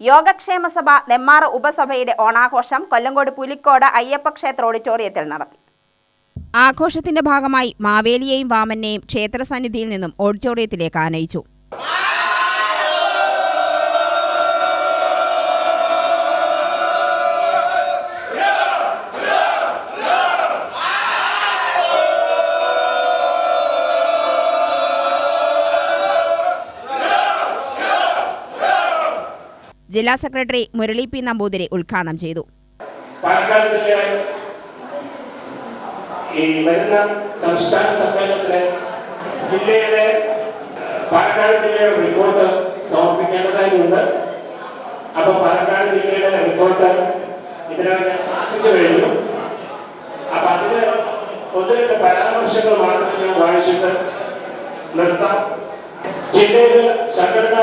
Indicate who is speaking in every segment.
Speaker 1: യോഗക്ഷേമ സഭ നെമ്മാറ ഉപസഭയുടെ ഓണാഘോഷം കൊല്ലങ്കോട് പുലിക്കോട് അയ്യപ്പ ക്ഷേത്ര ഓഡിറ്റോറിയത്തിൽ നടത്തി. ആഘോഷത്തിന്റെ ഭാഗമായി മാവേലിയെയും വാമനെയും ക്ഷേത്രസന്നിധിയിൽ നിന്നും ഓഡിറ്റോറിയത്തിലേക്ക് ആനയിച്ചു. ജില്ലാ സെക്രട്ടറി മുരളി പി നമ്പൂതിരി ഉദ്ഘാടനം ചെയ്തു.
Speaker 2: ഈ സംസ്ഥാന ജില്ലയിലെ പരാമർശങ്ങൾ മാത്രം ഞാൻ വായിച്ചിട്ട് നിർത്താം. ജില്ലയിൽ സംഘടനാ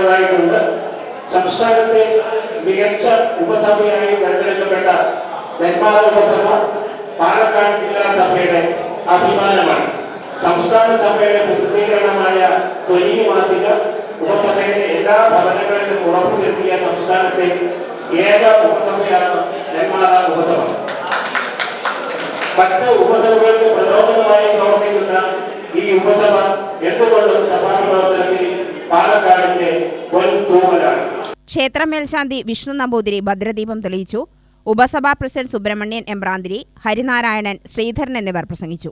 Speaker 2: ആക്കേണ്ടതായിട്ടുണ്ട് സംസ്ഥാനത്തെ മികച്ച ഉപസഭയായി തെരഞ്ഞെടുക്കപ്പെട്ട നെന്മാറ ഉപസഭ പാലക്കാട് ജില്ലാ സഭയുടെ അഭിമാനമാണ്. സംസ്ഥാന സഭയുടെ പ്രസിദ്ധീകരണമായ തൊലി മാസിക ഉപസഭയുടെ എല്ലാ ഭവനങ്ങളിലും ഉറപ്പുവരുത്തിയ സംസ്ഥാനത്തെ ഏക ഉപസഭയാണ് നെന്മാറ ഉപസഭ. മറ്റ് ഉപസഭകൾക്ക് പ്രലോഭനമായി പ്രവർത്തിക്കുന്ന ഈ ഉപസഭ എന്തുകൊണ്ടും സഭാപ്രവർത്തനത്തിൽ പാലക്കാടിന്റെ വൻ തൂവലാണ്
Speaker 1: ക്ഷേത്ര മേൽശാന്തി വിഷ്ണു നമ്പൂതിരി ഭദ്രദീപം തെളിയിച്ചു. ഉപസഭാ പ്രസിഡന്റ് സുബ്രഹ്മണ്യൻ എമ്പ്രാന്തിരി ഹരിനാരായണൻ ശ്രീധരൻ എന്നിവർ പ്രസംഗിച്ചു.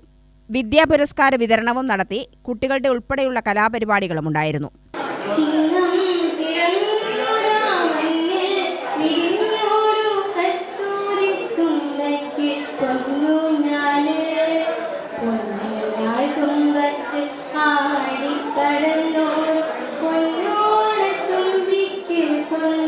Speaker 1: വിദ്യാ പുരസ്കാര വിതരണവും നടത്തി കുട്ടികളുടെ ഉൾപ്പെടെയുള്ള കലാപരിപാടികളും ഉണ്ടായിരുന്നു.
Speaker 3: ചിങ്ങം 군